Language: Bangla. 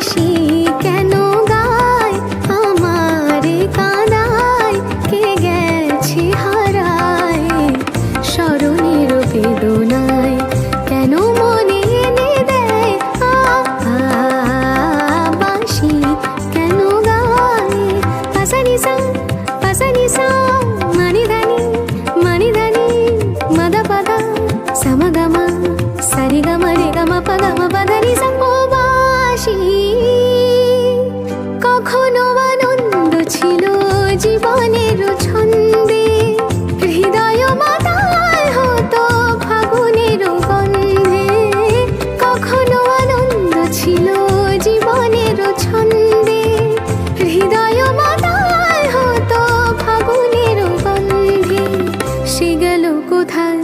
হাসি কেন গায়? আমার কাদায় কে গেছে হারায়? স্মরণের বেদনায় কেন মনে এনে দেয়? বাসি কেন গায়? পাসানি সা পাসানি সা, মানি দানি মানি দানি, মাদা পাদা, সামা গামা, সারি গামা, রে গামা পাগামা পাদানি সা। কখনো আনন্দ ছিল জীবনের ছন্দে। হৃদয় মাতাল হতো ফাগুনের গন্ধে। কখনো আনন্দ ছিল জীবনের ছন্দে। হৃদয় মাতাল হতো ফাগুনের গন্ধে। সে গেল কোথায়?